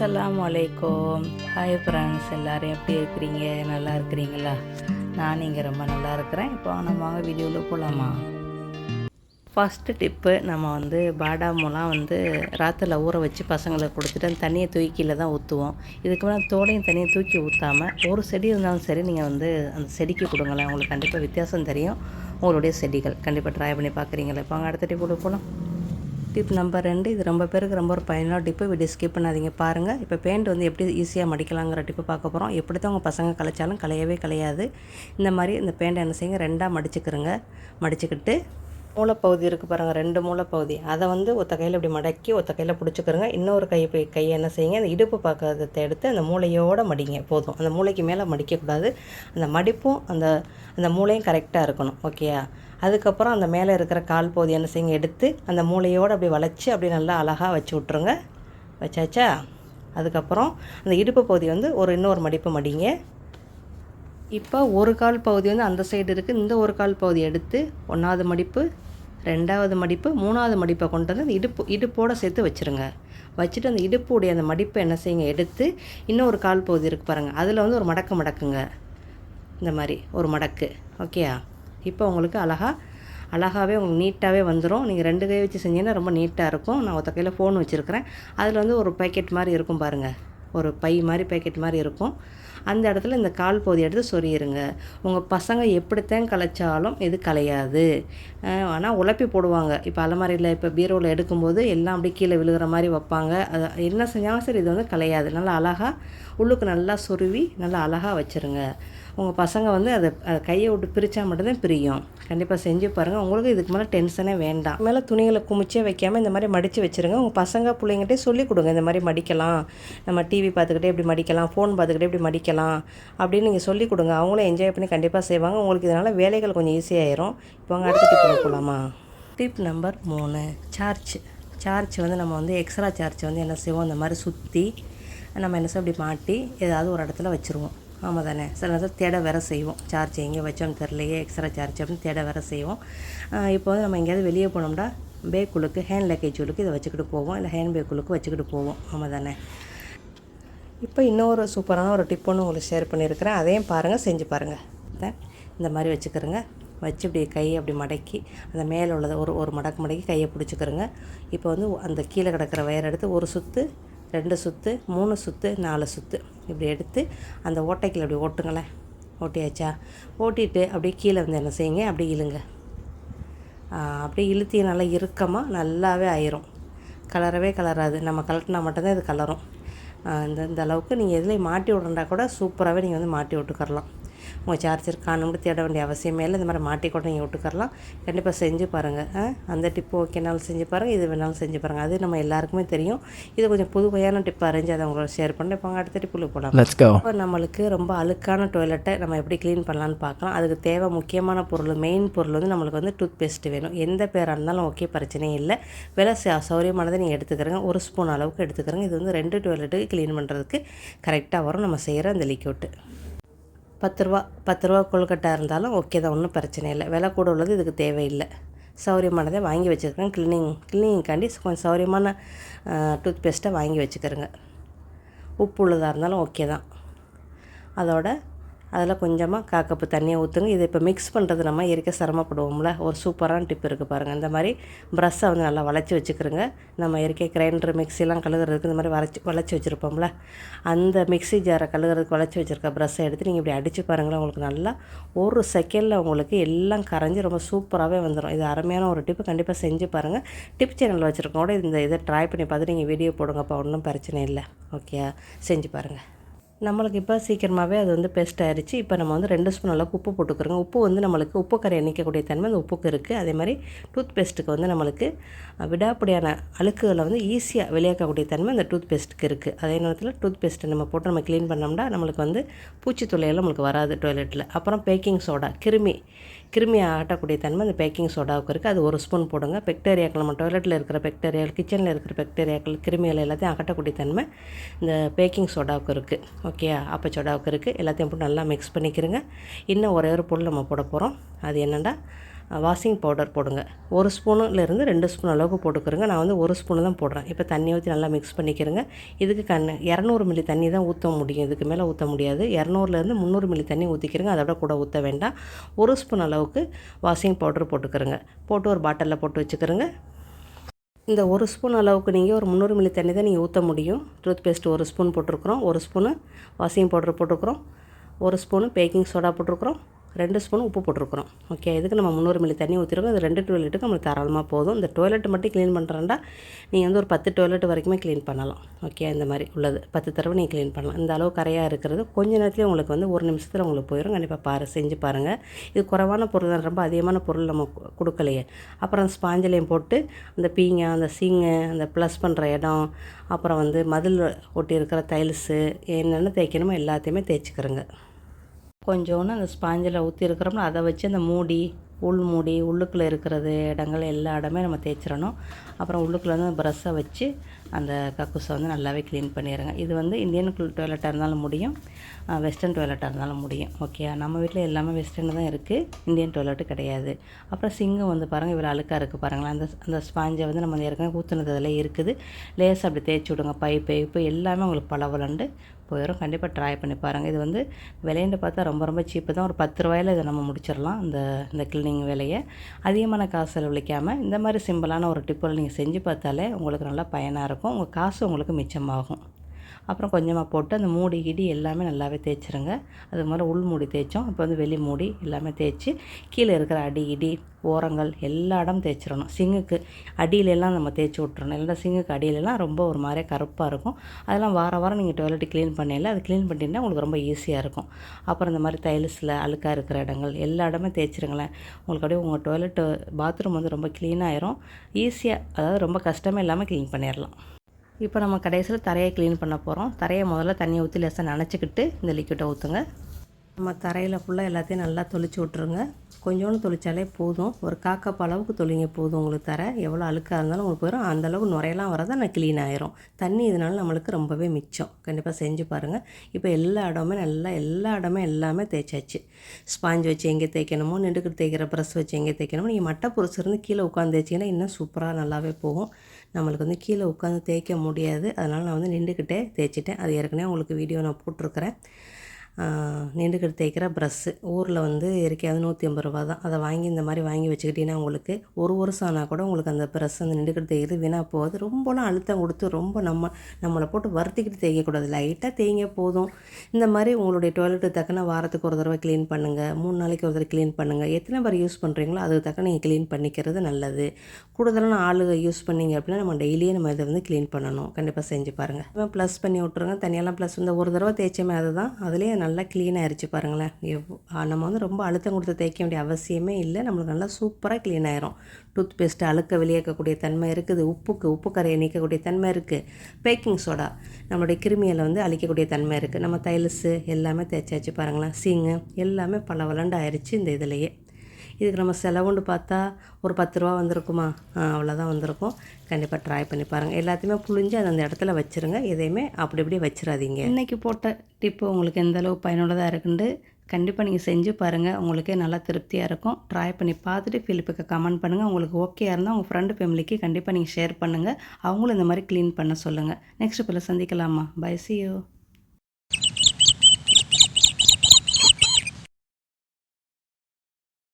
அஸ்ஸலாமு அலைக்கும் hi friends எல்லோரும் எப்படி இருக்கிறீங்க? நல்லா இருக்கிறீங்களா? நான் இங்கே ரொம்ப நல்லா இருக்கிறேன். இப்போ நம்ம வாங்க வீடியோவில் போகலாமா ஃபஸ்ட்டு டிப்பு நம்ம வந்து பாடாமுலாம் வந்து ராத்தில் ஊற வச்சு பசங்களுக்கு கொடுத்துட்டு அந்த தண்ணியை தூக்கியில் தான் ஊற்றுவோம் இதுக்கு மேலே தோலையும் தண்ணியை தூக்கி ஊற்றாமல் ஒரு செடி இருந்தாலும் சரி நீங்கள் வந்து அந்த செடிக்கு கொடுங்களேன். உங்களுக்கு கண்டிப்பாக வித்தியாசம் தெரியும். உங்களுடைய செடிகள். கண்டிப்பாக ட்ரை பண்ணி பார்க்குறீங்களா? இப்போ அங்கே அடுத்த டிப்பு போகலாம் டிப் நம்பர் ரெண்டு இது ரொம்ப பேருக்கு ரொம்ப ஒரு பயனுள்ள டிப்பு வீடியோ ஸ்கிப் பண்ணாதீங்க. பாருங்கள் இப்போ பெயிண்ட் வந்து எப்படி ஈஸியாக மடிக்கலாங்கிற டிப்பு பார்க்க போகிறோம் எப்படி தான் உங்கள் பசங்க கலைச்சாலும் கலையவே கலையாது. இந்த மாதிரி இந்த பெயிண்டை என்ன செய்யுங்க? ரெண்டாக மடிச்சுக்கிறங்க மடிச்சுக்கிட்டு மூளைப்பகுதி இருக்குது பாருங்கள் ரெண்டு மூளைப்பகுதி அதை வந்து ஒத்த கையில் இப்படி மடக்கி ஒத்த கையில் பிடிச்சிக்கிறங்க. இன்னொரு கை போய் கையை என்ன செய்யுங்க அந்த இடுப்பு பார்க்கறதை எடுத்து அந்த மூளையோடு மடிங்க. போதும். அந்த மூளைக்கு மேலே மடிக்கக்கூடாது. அந்த மடிப்பும் அந்த அந்த மூளையும் கரெக்டாக இருக்கணும். ஓகேயா அதுக்கப்புறம் அந்த மேலே இருக்கிற கால் பகுதி என்ன செய்யுங்க எடுத்து அந்த மூளையோடு அப்படி வளைச்சி அப்படி நல்லா அழகாக வச்சு விட்ருங்க வச்சாச்சா? அதுக்கப்புறம் அந்த இடுப்பு பகுதி வந்து ஒரு இன்னொரு மடிப்பு மடிங்க. இப்போ ஒரு கால் பகுதி வந்து அந்த சைடு இருக்குது இந்த ஒரு கால் பகுதி எடுத்து ஒன்றாவது மடிப்பு ரெண்டாவது மடிப்பு மூணாவது மடிப்பை கொண்டு வந்து அந்த இடுப்பு இடுப்போடு சேர்த்து வச்சுருங்க. வச்சுட்டு அந்த இடுப்புடைய அந்த மடிப்பை என்ன செய்யுங்க? எடுத்து இன்னும் ஒரு கால் பகுதி இருக்குது பாருங்கள் அதில் வந்து ஒரு மடக்கு மடக்குங்க. இந்த மாதிரி ஒரு மடக்கு. ஓகேயா இப்போ உங்களுக்கு அழகாக அழகாகவே உங்களுக்கு நீட்டாகவே வந்துடும் நீங்கள் ரெண்டு கை வச்சு செஞ்சீங்கன்னா ரொம்ப நீட்டாக இருக்கும். நான் ஒத்த கையில் ஃபோன் வச்சுருக்கிறேன். அதில் வந்து ஒரு பேக்கெட் மாதிரி இருக்கும் பாருங்கள் ஒரு பை மாதிரி பேக்கெட் மாதிரி இருக்கும். அந்த இடத்துல இந்த கால் பகுதி எடுத்து சொரியிருங்க உங்கள் பசங்க எப்படித்தான் கலைச்சாலும் இது கலையாது. ஆனால் உழப்பி போடுவாங்க. இப்போ அலமாரியில் இப்போ பீரோவில் எடுக்கும்போது எல்லாம் அப்படியே கீழே விழுகிற மாதிரி வைப்பாங்க. அது என்ன செஞ்சாலும் சரி இது வந்து கலையாது. நல்லா அழகாக உள்ளுக்கு நல்லா சொருவி நல்லா அழகாக வச்சுருங்க. உங்கள் பசங்க வந்து அதை கையை விட்டு பிரித்தா மட்டும்தான் பிரியும். கண்டிப்பாக செஞ்சு பாருங்கள் உங்களுக்கு இதுக்கு மேலே டென்ஷனே வேண்டாம். மேலே துணிகளை குமிச்சே வைக்காமல் இந்த மாதிரி மடித்து வச்சுருங்க. உங்கள் பசங்க பிள்ளைங்கிட்டே சொல்லிக் கொடுங்க. இந்த மாதிரி மடிக்கலாம். நம்ம டிவி பார்த்துக்கிட்டே இப்படி மடிக்கலாம். ஃபோன் பார்த்துக்கிட்டே இப்படி மடிக்கலாம். அப்படின்னு நீங்கள் சொல்லிக் கொடுங்க. அவங்களும் என்ஜாய் பண்ணி கண்டிப்பாக செய்வாங்க. உங்களுக்கு இதனால் வேலைகள் கொஞ்சம் ஈஸியாயிரும் இப்போ அவங்க அடுத்த டிப் போகலாமா டிப் நம்பர் மூணு சார்ஜ் சார்ஜ் வந்து நம்ம வந்து எக்ஸ்ட்ரா சார்ஜ் வந்து என்ன செய்வோம்? இந்த மாதிரி சுற்றி நம்ம என்ன செய்வோம்? இப்படி மாட்டி ஏதாவது ஒரு இடத்துல வச்சுருவோம். ஆமாம் தானே? சில நேரத்தில் தேட வேற செய்வோம். சார்ஜ் எங்கே வச்சோம்னு தெரிலையே எக்ஸ்ட்ரா சார்ஜ் அப்படின்னு தேட வேற செய்வோம். இப்போ வந்து நம்ம எங்கேயாவது வெளியே போனோம்னா பேக்குளுக்கு ஹேண்ட் லக்கேஜ் உள்ளுக்கு இதை வச்சுக்கிட்டு போவோம். இல்லை ஹேண்ட் பேக்குளுக்கு வச்சுக்கிட்டு போவோம். ஆமாம் தானே? இப்போ இன்னொரு சூப்பரான ஒரு டிப் ஒன்று உங்களுக்கு ஷேர் பண்ணியிருக்கிறேன். அதையும் பாருங்கள் செஞ்சு பாருங்கள் இந்த மாதிரி வச்சுக்கிறேங்க. வச்சு இப்படி கையை அப்படி மடக்கி அந்த மேலே உள்ளதை ஒரு ஒரு மடக்கு மடக்கி கையை பிடிச்சிக்கிறோங்க. இப்போ வந்து அந்த கீழே கிடக்கிற வயர் எடுத்து ஒரு சுற்று ரெண்டு சுற்று மூணு சுற்று நாலு சுற்று இப்படி எடுத்து அந்த ஓட்டைக்கில் அப்படி ஓட்டுங்களேன். ஓட்டியாச்சா? ஓட்டிட்டு அப்படியே கீழே வந்து என்ன செய்யுங்க? அப்படியே இழுங்க. அப்படியே இழுத்தி நல்லா இறுக்கமாக நல்லாவே ஆயிரும். கலரவே கலராது. நம்ம கலட்டினா மட்டும்தான் இது கலரும். அந்தந்த இந்த அளவுக்கு நீங்கள் எதுலேயும் மாட்டி விட்றண்டா கூட சூப்பராகவே நீங்கள் வந்து மாட்டி விட்டுக்கரலாம் உங்கள் சார்ஜர் காணும்னு தேட வேண்டிய அவசியமே இல்லை. இந்த மாதிரி மாட்டி கூட நீங்கள் விட்டுக்கரலாம் கண்டிப்பாக செஞ்சு பாருங்கள் அந்த டிப்பு ஓகேனாலும் செஞ்சு பாருங்கள் இது வேணாலும் செஞ்சு பாருங்கள் அது நம்ம எல்லாருக்குமே தெரியும். இது கொஞ்சம் புதுவையான டிப் அரேஞ்ச் அதை உங்களோட ஷேர் பண்ணேன் இப்போ அடுத்த டிப்பில் போகலாம் இப்போ நம்மளுக்கு ரொம்ப அழுக்கான டொய்லெட்டை நம்ம எப்படி க்ளீன் பண்ணலான்னு பார்க்கலாம். அதுக்கு தேவை முக்கியமான பொருள் மெயின் பொருள் வந்து நம்மளுக்கு வந்து டூத் பேஸ்ட் வேணும். எந்த பேராக இருந்தாலும் ஓகே பிரச்சனையும் இல்லை. விலை சௌரியமானதை நீங்கள் எடுத்துக்கிறங்க. ஒரு ஸ்பூன் அளவுக்கு எடுத்துக்கிறங்க. இது வந்து ரெண்டு டொய்லெட்டுக்கு க்ளீன் பண்ணுறதுக்கு கரெக்டாக வரும். நம்ம செய்கிற அந்த லிக்விட்டு பத்து ரூபா பத்து ரூபா கொழுக்கட்டாக இருந்தாலும் ஓகே தான் ஒன்றும் பிரச்சனை இல்லை. விலை கூட உள்ளது இதுக்கு தேவையில்லை. சௌரியமானதை வாங்கி வச்சுருக்கேன் க்ளீனிங் கிளீனிங்காண்டி கொஞ்சம் சௌரியமான டூத் பேஸ்ட்டை வாங்கி வச்சுக்கிறேங்க. உப்பு உள்ளதாக இருந்தாலும் ஓகே தான். அதோட அதில் கொஞ்சமாக காக்கப்பு தண்ணியை ஊற்றுங்க. இதை இப்போ மிக்ஸ் பண்ணுறது நம்ம இருக்க சிரமப்படுவோம்ல. ஒரு சூப்பரான டிப் இருக்குது பாருங்கள் இந்த மாதிரி ப்ரஷ்ஷை வந்து நல்லா வளைச்சி வச்சுக்கிறோங்க நம்ம இயற்கை கிரைண்டர் மிக்சிலாம் கழுகுறதுக்கு இந்த மாதிரி வளைச்சி வளைச்சி வச்சுருப்போம்ல. அந்த மிக்சி ஜாரை கழுகுறதுக்கு வளைச்சி வச்சுருக்க ப்ரஷ்ஷை எடுத்து நீங்கள் இப்படி அடித்து பாருங்களேன். உங்களுக்கு நல்லா ஒரு செகண்டில் உங்களுக்கு எல்லாம் கரைஞ்சி ரொம்ப சூப்பராகவே வந்துடும் இது அருமையான ஒரு டிப்பு கண்டிப்பாக செஞ்சு பாருங்கள் டிப் சேனல் வச்சுருக்கோட இந்த இதை ட்ரை பண்ணி பார்த்துட்டு நீங்கள் வீடியோ போடுங்கப்பா. ஒன்றும் பிரச்சனை இல்லை. ஓகே செஞ்சு பாருங்கள் நம்மளுக்கு இப்போ சீக்கிரமாகவே அது வந்து பெஸ்ட் ஆயிடுச்சு இப்போ நம்ம வந்து ரெண்டு ஸ்பூன் அளவுக்கு உப்பு போட்டுக்கிறோங்க. உப்பு வந்து நம்மளுக்கு உப்பு கரை நிற்கக்கூடிய தன்மை அந்த உப்புக்கு இருக்குது அதே மாதிரி டூத் பேஸ்ட்டுக்கு வந்து நம்மளுக்கு விடாப்படியான அழுக்குகளை வந்து ஈஸியாக வெளியாக்கக்கூடிய தன்மை அந்த டூத் பேஸ்ட்டுக்கு இருக்குது அதே நேரத்தில் டூத் பேஸ்ட்டை நம்ம போட்டு நம்ம க்ளீன் பண்ணோம்னா நம்மளுக்கு வந்து பூச்சி தொல்லையெல்லாம் நம்மளுக்கு வராது டாய்லெட்டில் அப்புறம் பேக்கிங் சோடா கிருமி கிருமி ஆட்டக்கூடிய தன்மை அந்த பேக்கிங் சோடாவுக்கு இருக்குது அது ஒரு ஸ்பூன் போடுங்க. பெக்டேரியாக்கள் நம்ம டாய்லெட்டில் இருக்கிற பெக்டேரியாக்கள் கிச்சனில் இருக்கிற பெக்டேரியாக்கள் கிருமிகள் எல்லாத்தையும் அகட்டக்கூடிய தன்மை இந்த பேக்கிங் சோடாவுக்கு இருக்குது ஓகே அப்போ சோடாவுக்கு இருக்குது எல்லாத்தையும் போட்டு நல்லா மிக்ஸ் பண்ணிக்கிறோங்க. இன்னும் ஒரே ஒரு பொருள் நம்ம போட போகிறோம் அது என்னென்னா வாஷிங் பவுடர் போடுங்க. ஒரு ஸ்பூனுலேருந்து ரெண்டு ஸ்பூன் அளவுக்கு போட்டுக்கிறோங்க. நான் வந்து ஒரு ஸ்பூனு தான் போடுறேன். இப்போ தண்ணி ஊற்றி நல்லா மிக்ஸ் பண்ணிக்கிறேங்க. இதுக்கு கண் இரநூறு மில்லி தண்ணி தான் ஊற்ற முடியும். இதுக்கு மேலே ஊற்ற முடியாது. இரநூறுலேருந்து முந்நூறு மில்லி தண்ணி ஊற்றிக்கிறங்க அதோட கூட ஊற்ற வேண்டாம். ஒரு ஸ்பூன் அளவுக்கு வாஷிங் பவுடர் போட்டுக்கிறோங்க. போட்டு ஒரு பாட்டிலில் போட்டு வச்சுக்கிறோங்க. இந்த ஒரு ஸ்பூன் அளவுக்கு நீங்கள் ஒரு முந்நூறு மில்லி தண்ணி தான் நீங்கள் ஊற்ற முடியும். டூத் பேஸ்ட் ஒரு ஸ்பூன் போட்டிருக்குறோம். ஒரு ஸ்பூனு வாஷிங் பவுடர் போட்டிருக்கிறோம். ஒரு ஸ்பூனு பேக்கிங் சோடா போட்டிருக்குறோம். ரெண்டு ஸ்பூன் உப்பு போட்டிருக்கிறோம். ஓகே இதுக்கு நம்ம முந்நூறு மில்லி தண்ணி ஊற்றிருக்கோம் அது ரெண்டு டாய்லெட்டுக்கு நம்மளுக்கு தாராளமாக போதும். இந்த டாய்லெட் மட்டும் க்ளீன் பண்ணுறேன்டா நீங்கள் வந்து ஒரு பத்து டாய்லெட் வரைக்குமே க்ளீன் பண்ணலாம். ஓகே இந்த மாதிரி உள்ளது. பத்து தடவை நீங்கள் க்ளீன் பண்ணலாம். இந்த அளவு கரையாக இருக்கிறது. கொஞ்ச நேரத்துலேயே உங்களுக்கு வந்து ஒரு நிமிஷத்தில் உங்களுக்கு போயிடும் கண்டிப்பாக பாரு செஞ்சு பாருங்கள் இது குறைவான பொருள் தான். ரொம்ப அதிகமான பொருள் நம்ம கொடுக்கலையே. அப்புறம் ஸ்பாஞ்சிலையும் போட்டு அந்த பீங்க அந்த சீங்கு அந்த ப்ளஸ் பண்ணுற இடம் அப்புறம் வந்து மதில் ஒட்டி இருக்கிற டைல்ஸு என்னென்ன தேய்க்கணுமோ எல்லாத்தையுமே தேய்ச்சிக்கிறோங்க. கொஞ்சோண்டு அந்த ஸ்பாஞ்சில் ஊற்றி இருக்கிறோம்னா அதை வச்சு அந்த மூடி உள் மூடி உள்ளுக்குள்ளே இருக்கிறது இடங்கள் எல்லா இடமே நம்ம தேய்ச்சிடணும் அப்புறம் உள்ளுக்குள்ளே வந்து ப்ரஷ்ஷை வச்சு அந்த கக்கூஸை வந்து நல்லாவே க்ளீன் பண்ணிடுங்க. இது வந்து இந்தியன் டாய்லெட்டாக இருந்தாலும் முடியும். வெஸ்டர்ன் டாய்லெட்டாக இருந்தாலும் முடியும். ஓகே நம்ம வீட்டில் எல்லாமே வெஸ்டர்னு தான் இருக்குது இந்தியன் டாய்லெட்டு கிடையாது. அப்புறம் சிங்கம் வந்து பாருங்கள் இவ்வளோ அழுக்காக இருக்குது பாருங்களேன். அந்த அந்த ஸ்பாஞ்சை வந்து நம்ம ஏற்கனவே ஊற்றுனது அதில் இருக்குது. லேஸ் அப்படி தேய்ச்சி விடுங்க. பைப்பு எல்லாமே உங்களுக்கு பளவலண்டு போயிடும் கண்டிப்பாக ட்ரை பண்ணி பாருங்கள் இது வந்து விலைன்னு பார்த்தா ரொம்ப ரொம்ப சீப்பு தான். ஒரு பத்து ரூபாயில் இதை நம்ம முடிச்சிடலாம் இந்த இந்த கிளீனிங் வேலையை. அதிகமான காசு செலவழிக்காமல் இந்த மாதிரி சிம்பிளான ஒரு டிப்பில் நீங்கள் செஞ்சு பார்த்தாலே உங்களுக்கு நல்லா பயனாக இருக்கும். உங்கள் காசு உங்களுக்கு மிச்சமாகும். அப்புறம் கொஞ்சமாக போட்டு அந்த மூடி கிடி எல்லாமே நல்லாவே தேய்ச்சிருங்க. அது மாதிரி உள் மூடி தேய்ச்சோம். இப்போ வந்து வெளி மூடி எல்லாமே தேய்ச்சி கீழே இருக்கிற அடி இடி ஓரங்கள் எல்லா இடம் தேய்ச்சிடணும். சிங்குக்கு அடியிலெல்லாம் நம்ம தேய்ச்சி விட்றணும் இல்லைன்னா சிங்குக்கு அடியிலெல்லாம் ரொம்ப ஒரு மாதிரி கருப்பாக இருக்கும். அதெல்லாம் வார வாரம் நீங்கள் டாய்லெட் க்ளீன் பண்ணல அது க்ளீன் பண்ணிட்டீங்கன்னா உங்களுக்கு ரொம்ப ஈஸியாக இருக்கும். அப்புறம் இந்த மாதிரி டைல்ஸில் அழுக்காக இருக்கிற இடங்கள் எல்லா இடமே தேய்ச்சிருங்களேன். உங்களுக்கு அப்படியே உங்கள் டாய்லெட்டு பாத்ரூம் வந்து ரொம்ப க்ளீனாகிடும் ஈஸியாக அதாவது ரொம்ப கஷ்டமே இல்லாமல் க்ளீன் பண்ணிடலாம். இப்போ நம்ம கடைசியில் தரையை க்ளீன் பண்ண போகிறோம் தரையை முதல்ல தண்ணியை ஊற்றி லேசாக நனைச்சிக்கிட்டு இந்த லிக்விட்டை ஊற்றுங்க நம்ம தரையில் ஃபுல்லாக எல்லாத்தையும் நல்லா தொளிச்சு விட்ருங்க கொஞ்சோண்டு தொளிச்சாலே போதும். ஒரு காக்கப் அளவுக்கு தொளிங்க போதும் உங்களுக்கு தர. எவ்வளோ அழுக்காக இருந்தாலும் உங்களுக்கு போயிடும் அந்த அளவுக்கு நுரையெல்லாம் வரதான் நான் க்ளீன் ஆயிரும். தண்ணி இதனால நம்மளுக்கு ரொம்பவே மிச்சம். கண்டிப்பாக செஞ்சு பாருங்கள் இப்போ எல்லா இடமே நல்லா எல்லா இடமே எல்லாமே தேய்ச்சாச்சு. ஸ்பாஞ்ச் வச்சு எங்கே தேய்க்கணுமோ நெண்டுக்கிட்டு தேய்க்கிற ப்ரெஸ் வச்சு எங்கே தேய்க்கணுமோ நீங்கள் மட்டை பொருசு கீழே உட்காந்து தேய்ச்சிங்கன்னா இன்னும் சூப்பராக நல்லாவே போகும். நம்மளுக்கு வந்து கீழே உட்காந்து தேய்க்க முடியாது. அதனால் நான் வந்து நின்றுக்கிட்டே தேய்ச்சிட்டேன். அது ஏற்கனவே உங்களுக்கு வீடியோ நான் போட்டிருக்கிறேன். நீண்டுக்கிட்டு தேய்க்கிற ப்ரஷ்ஷு ஊரில் வந்து இருக்கையாவது நூற்றி ஐம்பது ரூபா தான். அதை வாங்கி இந்த மாதிரி வாங்கி வச்சுக்கிட்டிங்கன்னா உங்களுக்கு ஒரு வருஷம் ஆனால் கூட உங்களுக்கு அந்த ப்ரஷ் அந்த நின்றுக்கிட்டு தேய்க்கிறது வீணாக போகாது. ரொம்பலாம் அழுத்தம் கொடுத்து ரொம்ப நம்ம நம்மளை போட்டு வருத்திக்கிட்டு தேய்க்கக்கூடாது. லைட்டாக தேய்ங்க போதும். இந்த மாதிரி உங்களுடைய டாய்லெட்டு தக்கன வாரத்துக்கு ஒரு தடவை க்ளீன் பண்ணுங்கள் மூணு நாளைக்கு ஒரு தடவை க்ளீன் பண்ணுங்கள் எத்தனை பேர் யூஸ் பண்ணுறீங்களோ அதுக்கு தக்க நீங்கள் க்ளீன் பண்ணிக்கிறது நல்லது. கூடுதலான ஆளுங்க யூஸ் பண்ணிங்க அப்படின்னா நம்ம டெய்லியே நம்ம இதை வந்து க்ளீன் பண்ணணும். கண்டிப்பாக செஞ்சு பாருங்கள் ப்ளஸ் பண்ணி விட்ருங்க தனியெல்லாம் ப்ளஸ் இந்த ஒரு தடவை தேய்ச்சமே அதுதான். அதுலேயே நல்லா க்ளீனாக ஆயிடுச்சு பாருங்களேன். எவ் நம்ம வந்து ரொம்ப அழுத்தம் கொடுத்து தேய்க்க வேண்டிய அவசியமே இல்லை. நம்மளுக்கு நல்லா சூப்பராக க்ளீன் ஆயிரும். டூத் பேஸ்ட்டு அழுக்க வெளியேற்றக்கூடிய தன்மை இருக்குது. உப்புக்கு உப்பு கரையை நீக்கக்கூடிய தன்மை இருக்குது பேக்கிங் சோடா நம்மளுடைய கிருமியில் வந்து அழிக்கக்கூடிய தன்மை இருக்குது நம்ம தைலஸு எல்லாமே தேய்ச்சாச்சு பாருங்களேன். சீங்கு எல்லாமே பல வளண்டு ஆயிடுச்சு இந்த இதுலேயே. இதுக்கு நம்ம செலவுண்டு பார்த்தா ஒரு பத்து ரூபா வந்திருக்குமா? அவ்வளோதான் வந்திருக்கும். கண்டிப்பாக ட்ரை பண்ணி பாருங்கள் எல்லாத்தையுமே புழிஞ்சு அது அந்த இடத்துல வச்சுருங்க. எதையுமே அப்படி இப்படி வச்சிடாதீங்க இன்றைக்கி போட்ட டிப்பு உங்களுக்கு எந்தளவு பயனுள்ளதாக இருக்குன்னு கண்டிப்பாக நீங்கள் செஞ்சு பாருங்கள் உங்களுக்கே நல்லா திருப்தியாக இருக்கும். ட்ரை பண்ணி பார்த்துட்டு ஃபீல்புக்கு கமெண்ட் பண்ணுங்கள் உங்களுக்கு ஓகேயாக இருந்தால் உங்கள் ஃப்ரெண்டு ஃபேமிலிக்கு கண்டிப்பாக நீங்கள் ஷேர் பண்ணுங்கள் அவங்களும் இந்த மாதிரி க்ளீன் பண்ண சொல்லுங்கள் நெக்ஸ்ட் பிள்ளை சந்திக்கலாமா? பை சியோ